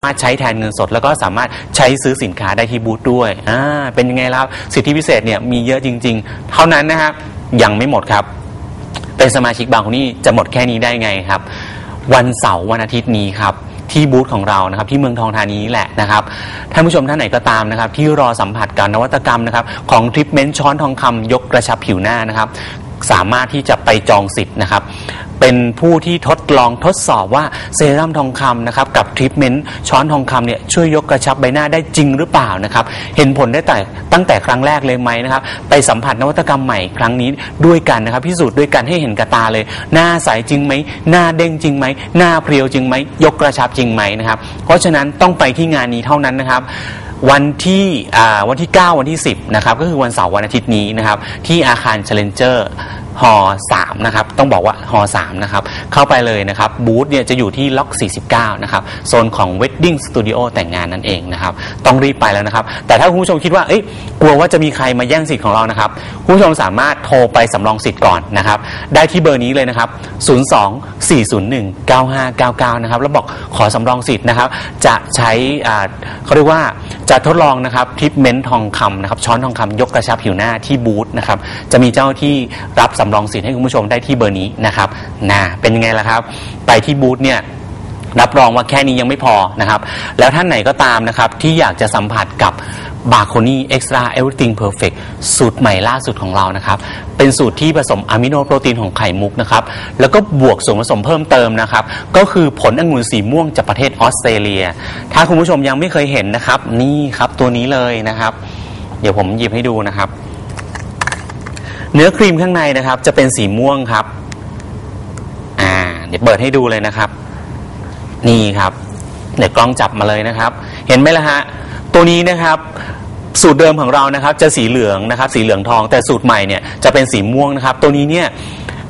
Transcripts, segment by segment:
สามารถใช้แทนเงินสดแล้วก็สามารถใช้ซื้อสินค้าได้ที่บูธด้วยอ่าเป็นยังไงแล้วสิทธิพิเศษเนี่ยมีเยอะจริง ๆ เท่านั้นนะครับยังไม่หมดครับ เป็นสมาชิกบางคนนี่จะหมดแค่นี้ได้ไงครับ วันเสาร์วันอาทิตย์นี้ครับที่บูธของเรานะครับที่เมืองทองธานีนี่แหละนะครับท่านผู้ชมท่านไหนก็ตามนะครับ ที่รอสัมผัสการนวัตกรรมนะครับของทรีทเมนต์ช้อนทองคำยกกระชับผิวหน้านะครับ สามารถที่จะไปจองสิทธิ์นะครับ เป็นผู้ที่ทดลองทดสอบว่าเซรั่มทองคำนะครับกับทรีทเมนต์ช้อนทองคำเนี่ยช่วยยกกระชับใบหน้าได้จริงหรือเปล่านะครับ เห็นผลได้แต่ตั้งแต่ครั้งแรกเลยไหมนะครับ ไปสัมผัสนวัตกรรมใหม่ครั้งนี้ด้วยกันนะครับ พิสูจน์ด้วยกันให้เห็นกับตาเลย หน้าใสจริงไหมหน้าเด้งจริงไหมหน้าเพรียวจริงไหมยกกระชับจริงไหมนะครับ เพราะฉะนั้นต้องไปที่งานนี้เท่านั้นนะครับ วันที่วันที่ 9 วันที่ 10 นะครับ ก็คือวันเสาร์วันอาทิตย์นี้นะครับ ที่อาคาร Challenger ฮอ3นะครับต้องบอกว่าฮอ3นะครับเข้าไปเลยนะครับบูธเนี่ยจะอยู่ที่ล็อก 49 นะครับโซนของ Wedding Studio แต่งงานนั่นเองนะครับต้องรีบไปแล้วนะครับ แต่ถ้าคุณผู้ชมคิดว่าเอ้ยกลัวว่าจะมีใครมาแย่งสิทธิ์ของเรานะครับคุณผู้ชมสามารถโทรไปสำรองสิทธิ์ก่อนนะครับได้ที่เบอร์นี้เลยนะครับ 02 401 9599 นะครับแล้วบอกขอสำรองสิทธิ์นะครับจะใช้อ่าเขาเรียกว่าจะทดลองนะครับทริปเมนต์ทองคำนะครับช้อนทองคำยกกระชับผิวหน้าที่บูธนะครับจะมีเจ้าหน้าที่รับสำรองสิทธิ์ให้คุณผู้ชมได้ที่เบอร์นี้นะครับนะเป็นยังไงล่ะครับ ไปที่บูธเนี่ยรับรองว่าแค่นี้ยังไม่พอนะครับ แล้วท่านไหนก็ตามนะครับ ที่อยากจะสัมผัสกับบาโคนี่เอ็กซ์ตร้าเอ r y t h i n g Perfect สูตรใหม่ล่าสุดของเรานะครับ เป็นสูตรที่ผสมอะมิโนโปรตีนของไข่มุกนะครับ แล้วก็บวกส่วนผสมเพิ่มเติมนะครับ ก็คือผลองุ่นสีม่วงจากประเทศออสเตรเลีย ถ้าคุณผู้ชมยังไม่เคยเห็นนะครับ นี่ครับตัวนี้เลยนะครับ เดี๋ยวผมหยิบให้ดูนะครับ เนื้อครีมข้างในนะครับ จะเป็นสีม่วงครับ อ่า เดี๋ยวเปิดให้ดูเลยนะครับ นี่ครับ เดี๋ยวกล้องจับมาเลยนะครับ เห็นไหมล่ะฮะ ตัวนี้นะครับสูตรเดิมของเรานะครับจะสีเหลืองนะครับ สีเหลืองทอง แต่สูตรใหม่เนี่ยจะเป็นสีม่วงนะครับ ตัวนี้เนี่ย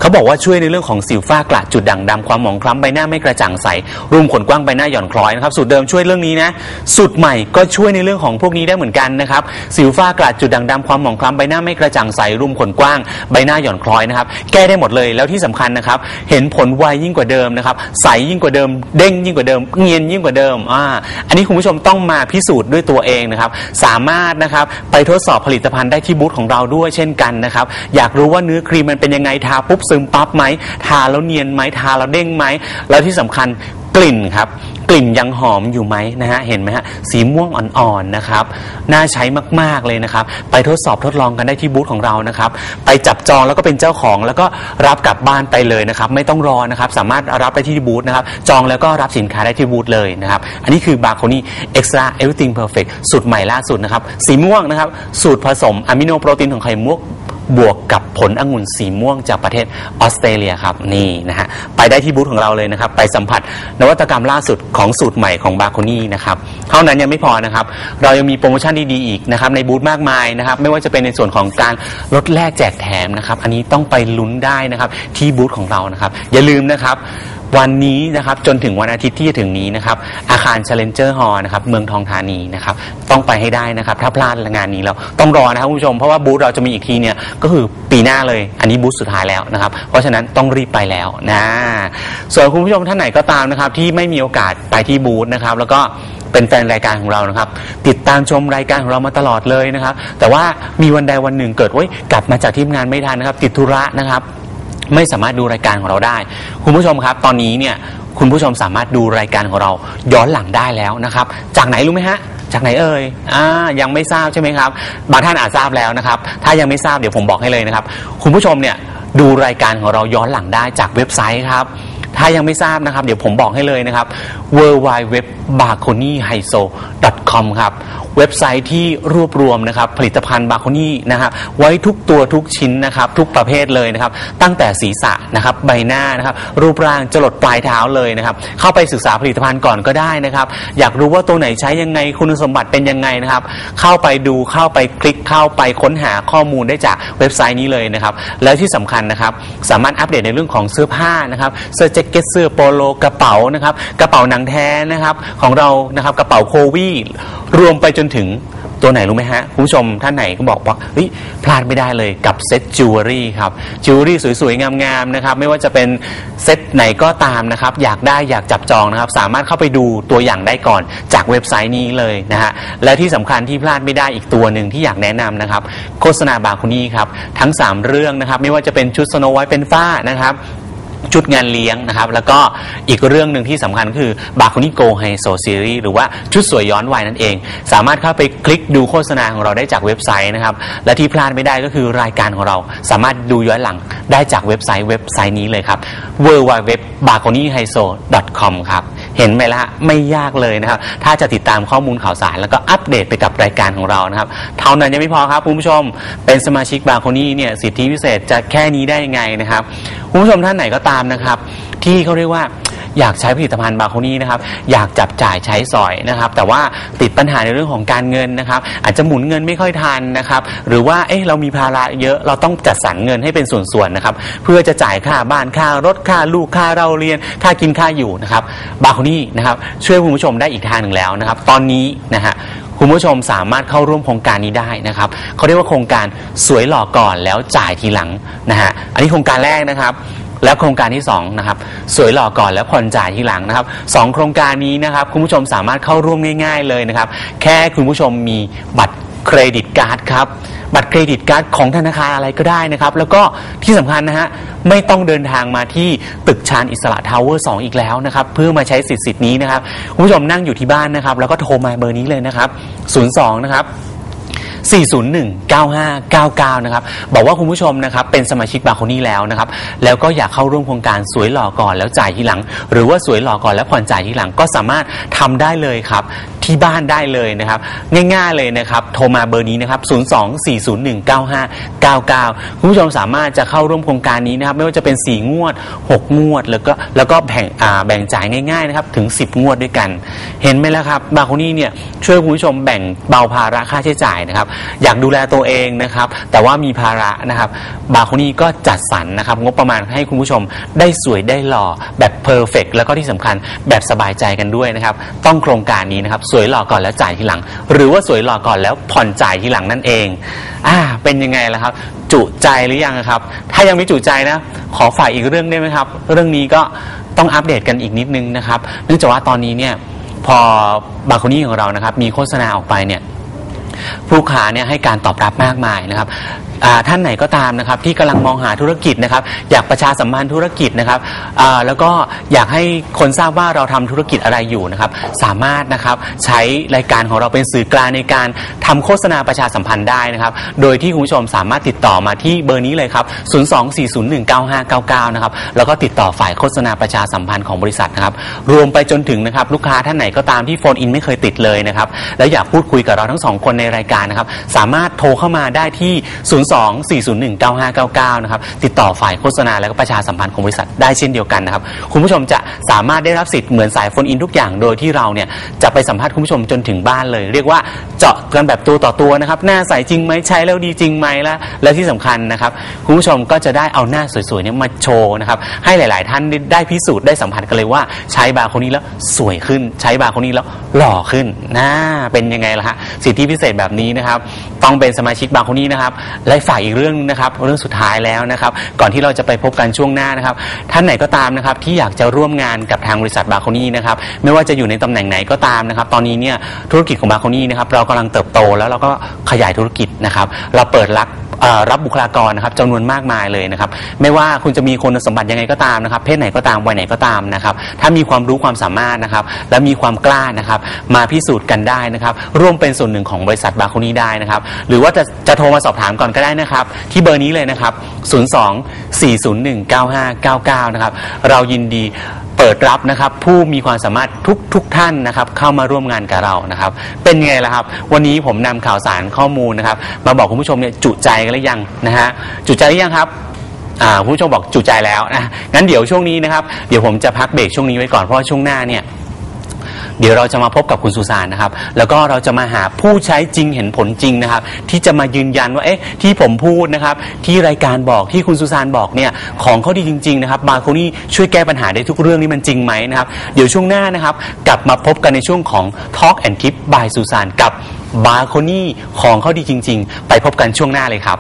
เขาบอกว่าช่วยในเรื่องของสิวฝ้ากระจุดด่างดำความหมองคล้ำใบหน้าไม่กระจ่างใสรุมขนกว้างใบหน้าหย่อนคล้อยนะครับสูตรเดิมช่วยเรื่องนี้นะสูตรใหม่ก็ช่วยในเรื่องของพวกนี้ได้เหมือนกันนะครับสิวฝ้ากระจุดด่างดำความหมองคล้ำใบหน้าไม่กระจ่างใสรุมขนกว้างใบหน้าหย่อนคล้อยนะครับแก้ได้หมดเลยแล้วที่สำคัญนะครับเห็นผลไวยิ่งกว่าเดิมนะครับใสยิ่งกว่าเดิม เด้งยิ่งกว่าเดิมเงียนยิ่งกว่าเดิมอ่าอันนี้คุณผู้ชมต้องมาพิสูจน์ด้วยตัวเองนะครับสามารถนะครับไปทดสอบผลิตภัณฑ์ได้ที่บูธของเราด้วยเช่นกันนะครับอยากรู้ว่าเนื้อครีมมันเป็นยังไงทาปุ๊บซึมปั๊บไหมทาแล้วเนียนไหมทาแล้วเด้งไหมแล้วที่สำคัญกลิ่นครับกลิ่นยังหอมอยู่ไหมนะฮะเห็นไหมฮะสีม่วงอ่อนๆนะครับน่าใช้มากๆเลยนะครับ ไปทดสอบทดลองกันได้ที่บูธของเรานะครับ ไปจับจองแล้วก็เป็นเจ้าของ แล้วก็รับกลับบ้านไปเลยนะครับ ไม่ต้องรอนะครับ สามารถรับได้ที่บูธนะครับ จองแล้วก็รับสินค้าได้ที่บูธเลยนะครับ อันนี้คือบาโคนี่เอ็กซ์ตร้าเอ r y t h i n g Perfect สูตรใหม่ล่าสุดนะครับ สีม่วงนะครับ สูตรผสมอะมิโนโปรตีนของไข่มุก บวกกับผลองุ่นสีม่วงจากประเทศออสเตรเลียครับนี่นะฮะไปได้ที่บูธของเราเลยนะครับ ไปสัมผัสนวัตกรรมล่าสุดของสูตรใหม่ของบาโคนี่นะครับเท่านั้นยังไม่พอนะครับ เรายังมีโปรโมชั่นดีๆอีกนะครับในบูธมากมายนะครับ ไม่ว่าจะเป็นในส่วนของการลดแลกแจกแถมนะครับ อันนี้ต้องไปลุ้นได้นะครับที่บูธของเรานะครับ อย่าลืมนะครับ วันนี้นะครับจนถึงวันอาทิตย์ที่จะถึงนี้นะครับอาคาร Challenger Hall นะครับเมืองทองธานีนะครับต้องไปให้ได้นะครับ ถ้าพลาดงานนี้เราต้องรอนะครับคุณผู้ชม เพราะว่าบูธเราจะมีอีกทีเนี่ยก็คือปีหน้าเลยอันนี้บูธสุดท้ายแล้วนะครับ เพราะฉะนั้นต้องรีบไปแล้วนะส่วนคุณผู้ชมท่านไหนก็ตามนะครับที่ไม่มีโอกาสไปที่บูธนะครับ แล้วก็เป็นแฟนรายการของเรานะครับ ติดตามชมรายการของเรามาตลอดเลยนะครับ แต่ว่ามีวันใดวันหนึ่งเกิดว่ากลับมาจากที่ทำงานไม่ทันนะครับ ติดธุระนะครับ ไม่สามารถดูรายการของเราได้ คุณผู้ชมครับ ตอนนี้เนี่ยคุณผู้ชมสามารถดูรายการของเราย้อนหลังได้แล้วนะครับ จากไหนรู้ไหมฮะ จากไหนเอ่ยอ่ายังไม่ทราบใช่ไหมครับ บางท่านอาจทราบแล้วนะครับ ถ้ายังไม่ทราบเดี๋ยวผมบอกให้เลยนะครับ คุณผู้ชมเนี่ยดูรายการของเราย้อนหลังได้จากเว็บไซต์ครับ ถ้ายังไม่ทราบนะครับ เดี๋ยวผมบอกให้เลยนะครับ w w w b a c o n i h i s o com ครับ เว็บไซต์ที่รวบรวมนะครับผลิตภัณฑ์บาโคนี่นะครับไว้ทุกตัวทุกชิ้นนะครับทุกประเภทเลยนะครับตั้งแต่ศีรษะนะครับใบหน้านะครับรูปร่างจรดปลายเท้าเลยนะครับเข้าไปศึกษาผลิตภัณฑ์ก่อนก็ได้นะครับ อยากรู้ว่าตัวไหนใช้ยังไงคุณสมบัติเป็นยังไงนะครับ เข้าไปดูเข้าไปคลิกเข้าไปค้นหาข้อมูลได้จากเว็บไซต์นี้เลยนะครับแล้วที่สำคัญนะครับสามารถอัปเดตในเรื่องของเสื้อผ้านะครับเสื้อแจ็คเก็ตเสื้อโปโลกระเป๋านะครับกระเป๋าหนังแท้นะครับของเรานะครับกระเป๋าโควีรวมไปจนถึงตัวไหนรู้ไหมฮะ คุณผู้ชมท่านไหนก็บอกว่าเฮ้ยพลาดไม่ได้เลยกับเซ็ตจิวเวลรี่ครับ จิวเวลรี่สวยๆ งามๆนะครับ ไม่ว่าจะเป็นเซ็ตไหนก็ตามนะครับ อยากได้อยากจับจองนะครับ สามารถเข้าไปดูตัวอย่างได้ก่อนจากเว็บไซต์นี้เลยนะฮะ และที่สำคัญที่พลาดไม่ได้อีกตัวหนึ่งที่อยากแนะนำนะครับ โฆษณาบาคุนี่ครับ ทั้ง 3 เรื่องนะครับ ไม่ว่าจะเป็นชุดสโนไวท์เป็นฝ้านะครับ ชุดงานเลี้ยงนะครับ แล้วก็อีกเรื่องหนึ่งที่สำคัญคือบาคุนิโกไฮโซซีรีส์หรือว่าชุดสวยย้อนวัยนั่นเอง สามารถเข้าไปคลิกดูโฆษณาของเราได้จากเว็บไซต์นะครับ และที่พลาดไม่ได้ก็คือรายการของเราสามารถดูย้อนหลังได้จากเว็บไซต์เว็บไซต์นี้เลยครับ w w w b a k o n i h i s o c o m ครับเห็นไหมละไม่ยากเลยนะครับ ถ้าจะติดตามข้อมูลข่าวสาร แล้วก็อัปเดตไปกับรายการของเรานะครับ เท่านั้นยังไม่พอครับคุณผู้ชม เป็นสมาชิกบาโคนี่เนี่ยสิทธิพิเศษจะแค่นี้ได้ยังไงนะครับ คุณผู้ชมท่านไหนก็ตามนะครับ ที่เขาเรียกว่าอยากใช้ผลิตภัณฑ์บาโคนี่นะครับ อยากจับจ่ายใช้สอยนะครับ แต่ว่าติดปัญหาในเรื่องของการเงินนะครับ อาจจะหมุนเงินไม่ค่อยทันนะครับ หรือว่าเอ๊ะเรามีภาระเยอะเราต้องจัดสรรเงินให้เป็นส่วนๆนะครับ เพื่อจะจ่ายค่าบ้านค่ารถค่าลูกค่าเราเรียน ค่ากินค่าอยู่นะครับบาโคนี่นะครับช่วยคุณผู้ชมได้อีกทางหนึ่งแล้วนะครับ ตอนนี้นะฮะ คุณผู้ชมสามารถเข้าร่วมโครงการนี้ได้นะครับเขาเรียกว่าโครงการสวยหล่อก่อนแล้วจ่ายทีหลังนะฮะอันนี้โครงการแรกนะครับแล้วโครงการที่2นะครับสวยหล่อก่อนแล้วผ่อนจ่ายทีหลังนะครับสองโครงการนี้นะครับคุณผู้ชมสามารถเข้าร่วมง่าย ๆเลยนะครับแค่คุณผู้ชมมีบัตรเครดิตการ์ดครับ บัตรเครดิตการ์ดของธนาคารอะไรก็ได้นะครับ แล้วก็ที่สำคัญนะฮะไม่ต้องเดินทางมาที่ตึกชานอิสระทาวเวอร์2อีกแล้วนะครับ เพื่อมาใช้สิทธิ์สิทธิ์นี้นะครับคุณผู้ชมนั่งอยู่ที่บ้านนะครับ แล้วก็โทรมาเบอร์นี้เลยนะครับ02นะครับ401-9599 นะครับ บอกว่าคุณผู้ชมนะครับ เป็นสมาชิกบาโคนี่แล้วนะครับ แล้วก็อยากเข้าร่วมโครงการสวยหล่อก่อนแล้วจ่ายทีหลัง หรือว่าสวยหล่อก่อนแล้วผ่อนจ่ายทีหลังก็สามารถทำได้เลยครับ ที่บ้านได้เลยนะครับ ง่ายๆเลยนะครับ โทรมาเบอร์นี้นะครับ 02-401-9599 คุณผู้ชมสามารถจะเข้าร่วมโครงการนี้นะครับ ไม่ว่าจะเป็น 4 งวด 6 งวด แล้วก็แล้วก็แบ่งแบ่งจ่ายง่ายๆนะครับ ถึง 10 งวดด้วยกัน เห็นไหมล่ะครับ บาโคนี่เนี่ยช่วยคุณผู้ชมแบ่งเบาภาระค่าใช้จ่ายนะครับ อยากดูแลตัวเองนะครับ แต่ว่ามีภาระนะครับ บาโคนี่ก็จัดสรรนะครับ งบประมาณให้คุณผู้ชมได้สวยได้หล่อแบบเพอร์เฟกแล้วก็ที่สำคัญแบบสบายใจกันด้วยนะครับ ต้องโครงการนี้นะครับสวยหล่อก่อนแล้วจ่ายทีหลัง หรือว่าสวยหล่อก่อนแล้วผ่อนจ่ายทีหลังนั่นเองอ่าเป็นยังไงล่ะครับ จุใจหรือยังครับ ถ้ายังไม่จุใจนะ ขอฝ่ายอีกเรื่องได้ไหมครับ เรื่องนี้ก็ต้องอัปเดตกันอีกนิดนึงนะครับเนื่องจากว่าตอนนี้เนี่ยพอบาโคนี่ของเรานะครับ มีโฆษณาออกไปเนี่ยผู้ค้าเนี่ยให้การตอบรับมากมายนะครับ อ่าท่านไหนก็ตามนะครับที่กำลังมองหาธุรกิจนะครับ อยากประชาสัมพันธ์ธุรกิจนะครับอ่าแล้วก็อยากให้คนทราบว่าเราทำธุรกิจอะไรอยู่นะครับ สามารถนะครับใช้รายการของเราเป็นสื่อกลางในการทำโฆษณาประชาสัมพันธ์ได้นะครับ โดยที่คุณผู้ชมสามารถติดต่อมาที่เบอร์นี้เลยครับ 024019599 นะครับแล้วก็ติดต่อฝ่ายโฆษณาประชาสัมพันธ์ของบริษัทนะครับ รวมไปจนถึงนะครับลูกค้าท่านไหนก็ตามที่โฟนอินไม่เคยติดเลยนะครับ แล้วอยากพูดคุยกับเราทั้งสองคนในรายการนะครับ สามารถโทรเข้ามาได้ที่024019599 นะครับ ติดต่อฝ่ายโฆษณาและก็ประชาสัมพันธ์ของบริษัทได้เช่นเดียวกันนะครับ คุณผู้ชมจะสามารถได้รับสิทธิ์เหมือนสายโฟนอินทุกอย่าง โดยที่เราเนี่ยจะไปสัมภาษณ์คุณผู้ชมจนถึงบ้านเลย เรียกว่าเจาะกันแบบตัวต่อตัวนะครับ หน้าใสจริงไหมใช้แล้วดีจริงไหมและและที่สำคัญนะครับ คุณผู้ชมก็จะได้เอาหน้าสวยๆเนี่ยมาโชว์นะครับให้หลาย ๆ ท่านได้ได้พิสูจน์ได้สัมผัสกันเลยว่าใช้บาร์คนนี้แล้วสวยขึ้น ใช้บาร์คนนี้แล้วหล่อขึ้นน่าเป็นยังไงล่ะฮะสิทธิพิเศษแบบนี้นะครับ ต้องเป็นสมาชิกบางคนนี้นะครับ และฝากอีกเรื่องนะครับ เรื่องสุดท้ายแล้วนะครับ ก่อนที่เราจะไปพบกันช่วงหน้านะครับ ท่านไหนก็ตามนะครับที่อยากจะร่วมงานกับทางบริษัทบาร์โคนี่นะครับ ไม่ว่าจะอยู่ในตำแหน่งไหนก็ตามนะครับ ตอนนี้เนี่ยธุรกิจของบาร์โคนี่นะครับ เรากำลังเติบโตแล้วเราก็ขยายธุรกิจนะครับ เราเปิดรับ รับบุคลากรนะครับจำนวนมากมายเลยนะครับไม่ว่าคุณจะมีคุณสมบัติยังไงก็ตามนะครับเพศไหนก็ตามวัยไหนก็ตามนะครับถ้ามีความรู้ความสามารถนะครับและมีความกล้านะครับมาพิสูจน์กันได้นะครับร่วมเป็นส่วนหนึ่งของบริษัทบาร์โคนี่ได้นะครับหรือว่าจะจะโทรมาสอบถามก่อนก็ได้นะครับที่เบอร์นี้เลยนะครับ 02 401 9599 นะครับเรายินดี เปิดรับนะครับผู้มีความสามารถทุกทุกท่านนะครับเข้ามาร่วมงานกับเรานะครับ เป็นไงล่ะครับ วันนี้ผมนำข่าวสารข้อมูลนะครับ มาบอกคุณผู้ชมเนี่ยจุใจกันหรือยังนะฮะจุใจหรือยังครับอ่าผู้ชมบอกจุใจแล้วนะงั้นเดี๋ยวช่วงนี้นะครับ เดี๋ยวผมจะพักเบรกช่วงนี้ไว้ก่อนเพราะช่วงหน้าเนี่ย เดี๋ยวเราจะมาพบกับคุณสุสานนะครับ แล้วก็เราจะมาหาผู้ใช้จริงเห็นผลจริงนะครับ ที่จะมายืนยันว่าเอ๊ะที่ผมพูดนะครับ ที่รายการบอกที่คุณสุสานบอกเนี่ยของเขาดีจริง ๆ นะครับบาโคนี่ช่วยแก้ปัญหาได้ทุกเรื่องนี่มันจริงไหมนะครับ เดี๋ยวช่วงหน้านะครับ กลับมาพบกันในช่วงของ Talk and Tip by สุสานกับบาโคนี่ของเขาดีจริง ๆ ไปพบกันช่วงหน้าเลยครับ